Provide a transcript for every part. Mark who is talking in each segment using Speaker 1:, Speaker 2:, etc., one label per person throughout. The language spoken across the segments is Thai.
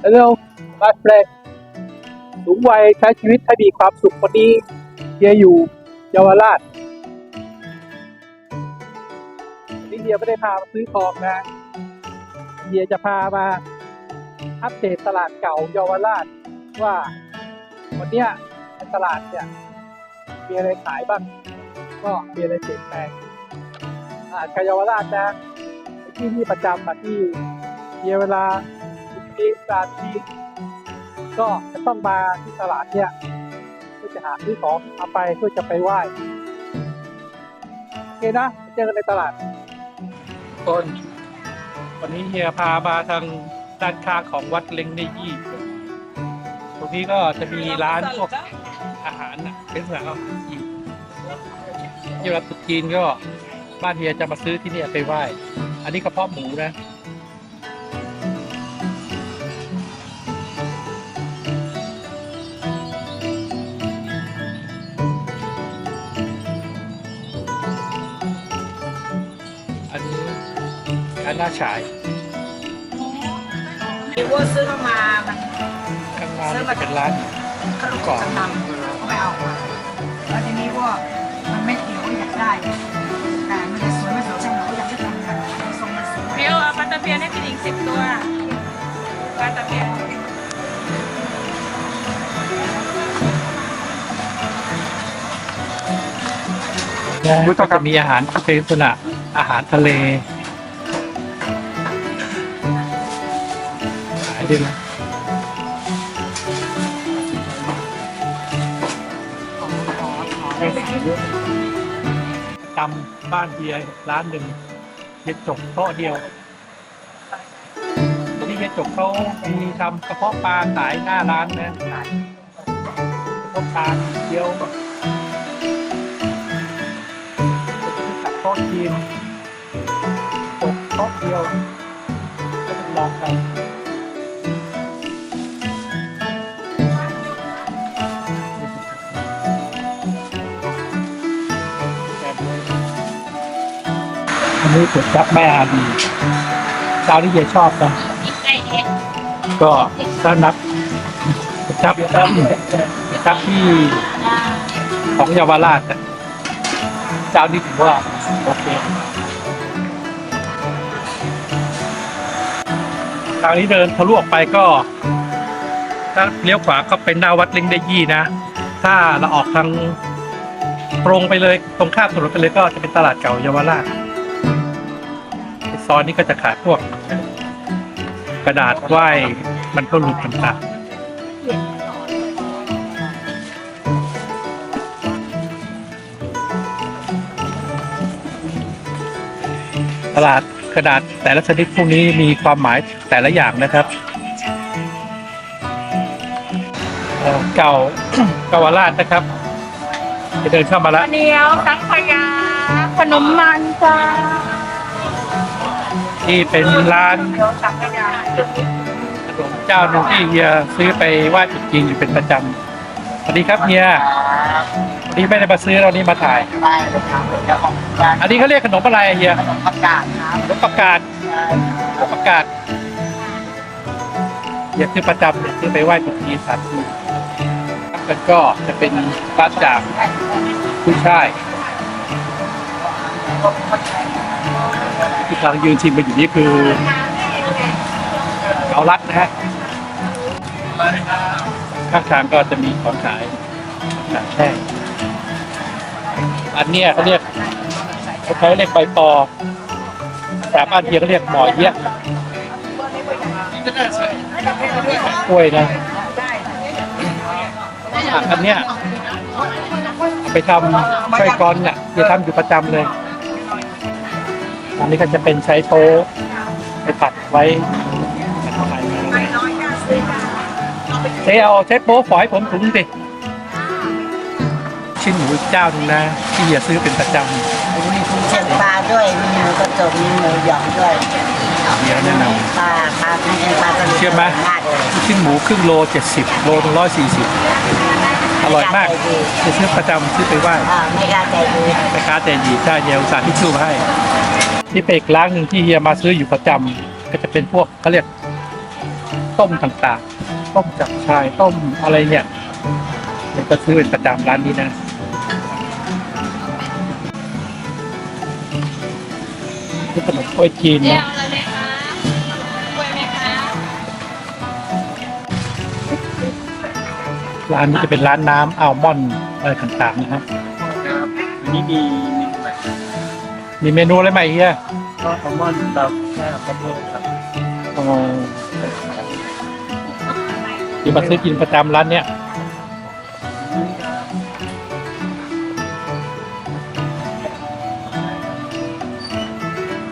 Speaker 1: เร็วๆมาเฟรนสูงวัยใช้ชีวิตให้มีความสุขวันนี้เฮียอยู่เยาวราชวันนี้เฮียไม่ได้พามาซื้อทองนะเฮียจะพามาอัปเดตตลาดเก่าเยาวราชว่าวันเนี้ยในตลาดเนี่ยมีอะไรขายบ้างก็มีอะไรเปลี่ยนแปลงตลาดเก่าเยาวราชนะที่นี่ประจำมาที่เฮียเวลา มีการทีก็จะต้องมาที่ตลาดเนี่ยเพื่อจะหาซื้อของเอาไปเพื่อจะไปไหว้โอเคนะเจอกันในตลาดคนวันนี้เฮียพามาทางด้านข้างของวัดเล็งในยี่ตรงนี้ก็จะมีร้านพวกอาหารนะเป็นสถานอาหารจีนที่เวลาตรุษจีนก็บ้านเฮียจะมาซื้อที่นี่ไปไหว้ อันนี้กระเพาะหมูนะ หน้าฉาย
Speaker 2: ที่ว่าซื้อเข้ามามัน
Speaker 1: ข้างหน้านี่จะเป็นร้าน
Speaker 2: ขนมก่อนทำไม่เอามาแล้วทีนี้ว่ามันไม่เกี่ยวอยากได้แต่มันจะสวยไม่สวยช่างเขาอยากจะทำกันทรงมันสวย
Speaker 3: เบลเอาปลาตะเพียนให้พี่หญิงสิบตัวปลาตะเพียน
Speaker 1: ก็จะมีอาหารที่เป็นลักษณะอาหารทะเล ขายด้วยนจำบ้านเฮียร้านหนึ่งเฮียจกโต๊ะเดียว ที่เฮียจกเขามีทำกระเพาะปลาขายหน้าร้านนะกระเพาะปลาเดียวตัดโต๊ะจีนตกโต๊ะเดียวก็เป็นลองกัน นนี้ก๋วยจับแม่อาดีเจ้าที่เฮียชอบนะ
Speaker 3: ไก่เอ็ก
Speaker 1: ก็ถ้านับก๋วยจับก๋วยจับที่ของเยาวราชเจ้านี้ถือว่าโอเคทางนี้เดินทะลุออกไปก็ ถ้าเลี้ยวขวาก็เป็นหน้าวัดล้งได้ยี่นะ ถ้าเราออกทางตรงไปเลยตรงข้ามถนนไปเลยก็จะเป็นตลาดเก่าเยาวราช ในซอยนี้ก็จะขายพวก กระดาษไหว้บรรพบุรุษต่างๆตลาดกระดาษแต่ละชนิดพวกนี้มีความหมายแต่ละอย่างนะครับเก่าเกาวราชนะครับ จะเดินเข้ามาแล้ว
Speaker 3: เนียวสังขยาขนมมันจ้า
Speaker 1: ที่เป็นร้าน
Speaker 3: เดี๋ยวสังขยา
Speaker 1: ขนมเจ้าหนึ่งที่เฮียซื้อไปไหว้ตรุษจีนอยู่เป็นประจำสวัสดีครับเฮียวันนี้ไม่ได้มาซื้อเรานี้มาถ่าย
Speaker 2: ได้เลยครับเจ้าของร้าน
Speaker 1: อันนี้เขาเรียกขนมอะไรเฮีย
Speaker 2: ขนมผักกาดครับ
Speaker 1: ขนมประกาศขนมประกาศเฮียซื้อประจำเนี่ยซื้อไปไหว้ตรุษจีนสามทีกันก็จะเป็นร้านจากผู้ชาย ที่กำลังยืนชิมไปอยู่นี่คือเกาลัดนะฮะข้างทางก็จะมีของขายขายแห้งอันเนี้ยเขาเรียกเขาใช้เรียกใบปอแต่บ้านเทียเขาเรียกหมอเยี่ยกล้วยนะอันเนี้ยไปทำไส้กรอนเนี่ยจะทำอยู่ประจำเลย อันนี้ก็จะเป็นใช้โป๊ไปผัดไว้เจ๊เอาใช้โป๊ฝอยผมถุงสิชิ้นหมูอีกเจ้าหนึงนะที่อย่าซื้อเป็นประจ
Speaker 2: มีคุณเส้นปลาด้วยมีหมูกระจกมีหมูหยองด้วยำ
Speaker 1: เดี๋ยวแนะน
Speaker 2: ปลาปลาเป็นปลาสลิด
Speaker 1: เชื่อไหม
Speaker 2: มากเลยำ
Speaker 1: ลูกชิ้นหมูครึ่งโลเจ็ดสิบโลถึงร้อยสี่สิบอร่อยมากจะซื้อประจำซื้อไปไหว้
Speaker 2: อ่าไม่กล้าใจดี
Speaker 1: แม่ค้าใจดีใช่เฮียอุตส่าห์ที่ชูมาให้ นี่เป็นอีกร้านหนึ่งที่เฮียมาซื้ออยู่ประจำก็จะเป็นพวกเขาเรียก ต้มต่างๆ ต้มจับชายต้มอะไรเนี่ยเดี๋ยวก็ซื้อเป็นประจำร้านนี้นะ นี่ขนมกล้วยจีน
Speaker 3: เจ๊
Speaker 1: นะ
Speaker 3: เอาอะไรไหมคะกล้วยไหมคะ
Speaker 1: ร้านนี้จะเป็นร้านน้ำอัลมอนด์อะไรต่างๆนะครับ
Speaker 4: ครับอันนี้มี มีแบบ
Speaker 1: มีเมนูอะไรใหม่เฮีย
Speaker 4: ก็อัลมอนด์แบบแค่ข้าวโพดครับ
Speaker 1: อ๋อที่มาซื้อกินประจำร้านเนี้ย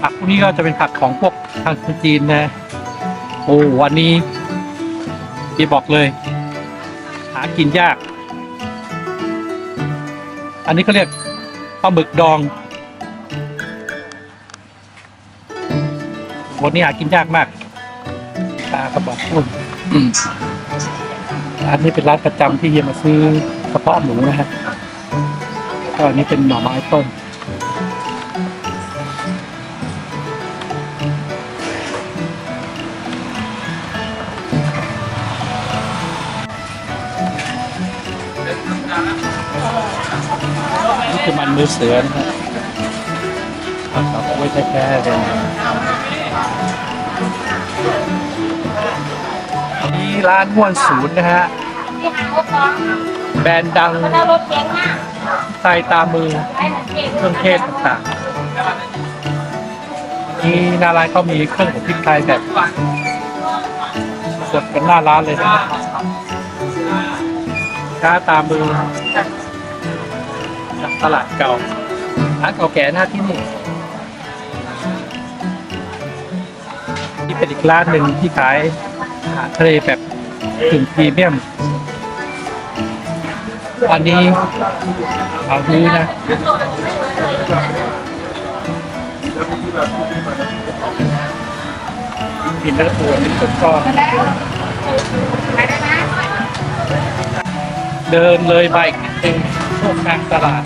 Speaker 1: ผักพวกนี้ก็จะเป็นผักของพวกทางคนจีนนะโอ้วันนี้พี่บอกเลย หากินยาก อันนี้เขาเรียกปลาหมึกดอง วันนี้หากินยากมากปลากระบอกพุ่นอืมร้านนี้เป็นร้านประจำที่เฮียมาซื้อกระเพาะหมูนะฮะก็อันนี้เป็นหน่อไม้ต้มนี่คือมันมือเสือนะฮะผัดกับไว้แท้ๆเลยนะอันนี้ร้านม่วนศูนย์นะฮะ แบรนด์ดัง
Speaker 3: ก็ได้รถเก๋งมาก
Speaker 1: ใส่ตามือ
Speaker 3: เค
Speaker 1: รื่องเทศต่างๆนี่หน้าร้านเขามีเครื่องของพริกไทยแบบสดกันหน้าร้านเลยนะค้าตามมือจากตลาดเก่าร้านเก่าแก่หน้าที่นี่นี่เป็นอีกร้านหนึ่งที่ขาย อาหารทะเลแบบถึงพรีเมียมอันนี้เอาซื้อนะกินเนื้อตัวเป็นก้อนเดินเลยไปอีกนิดนึงช่วงกลางตลาด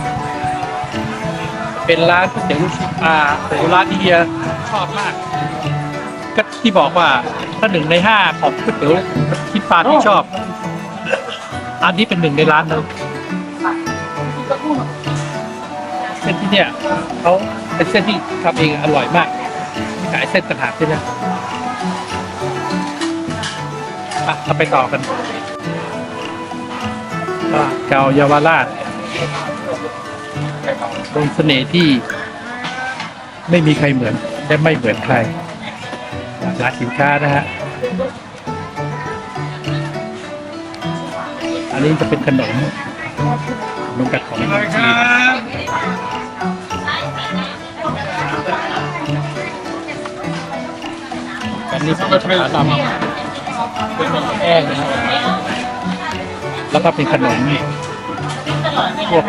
Speaker 1: เป็นร้านก๋วยเตี๋ยวลูกชิ้นปลาโอ้ร้านที่เฮียชอบมาก ก็ที่บอกว่าถ้าหนึ่งในห้าของก๋วยเตี๋ยวลูกชิ้นปลาที่ชอบ อันนี้เป็นหนึ่งในร้านเลยเส้นที่เนี่ยเขาเป็นเส้นที่ทำเองอร่อยมากขายเส้นต่างหากที่เนี่ยอะเราไปต่อกันเกาเยาวราชตรงเสน่ห์ที่ไม่มีใครเหมือนและไม่เหมือนใคร หลากหลายสินค้านะฮะ อันนี้จะเป็นขนมนมกัดของจีนอันนี้เป็นขาลำเป็นแป้งนะแล้วก็เป็นขนมพวก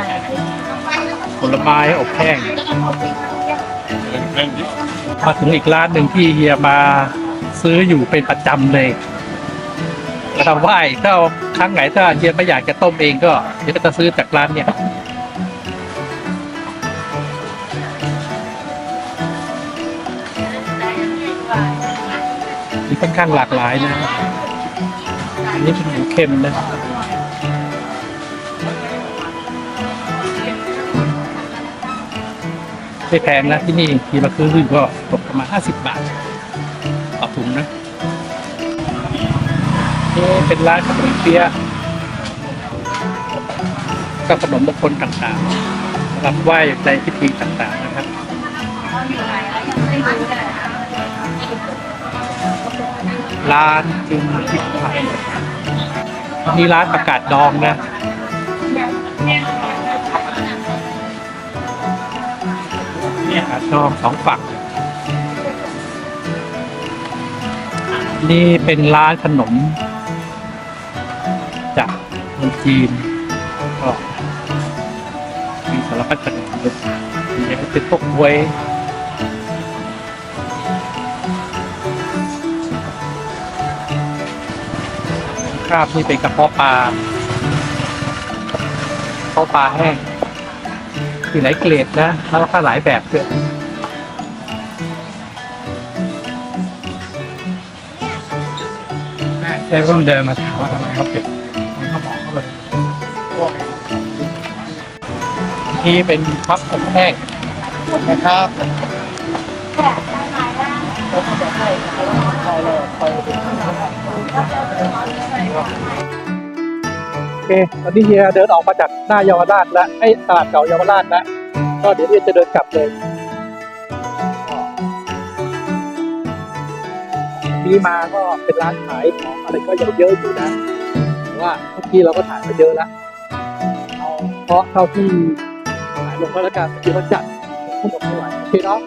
Speaker 1: ผลไม้อบแห้ง มาถึงอีกร้านหนึ่งที่เฮียมาซื้ออยู่เป็นประจำเลยถ้าไหว้ถ้าครั้งไหนถ้าเฮียไม่อยากจะต้มเองก็เฮียก็จะซื้อจากร้านเนี่ยมีค่อนข้างหลากหลายนะอันนี้เป็นหมูเค็มนะ ไม่แพงนะที่นี่ทีมาซื้อก็ตกประมาณห้าสิบบาทต่อถุงนะนี่เป็นร้านขนมเปี๊ยะกับขนมมงคลต่างๆรับไหว้ในพิธีต่างๆนะครับร้านจึงพิพายนี่ร้านประกาศดองนะ ประกาศดองสองฝั่งนี่เป็นร้านขนม จากเมืองจีนก็มีสารพัดขนมเลยอย่างนี้เป็นพวกกล้วยข้าวนี่เป็นกระเพาะปลากระเพาะปลาแห้ง คือหลายเกรดนะแล้วก็หลายแบบด้วย
Speaker 5: แล้วก็เดินมาถามว่าทำไมเขาปิดมันก็บอกเขาเลยที่เป็นพับผมแห้งนะครับโอเค เคตอนนี้เฮียเดินออกมาจากหน้าเยาวราชแล้วไอ้ตลาดเก่าเยาวราชแล้วก็เดี๋ยวเฮียจะเดินกลับเลย นี้มาก็เป็นร้านขายของอะไรก็ยังเยอะอยู่นะว่าเมื่อกี้เราก็ถ่ายมาเยอะแล้วเอาเพราะเท่าที่ถ่ายลงก็แล้วกันเมื่อกี้เราจัดทั้งหมดเท่ไหร่โอเคเนาะ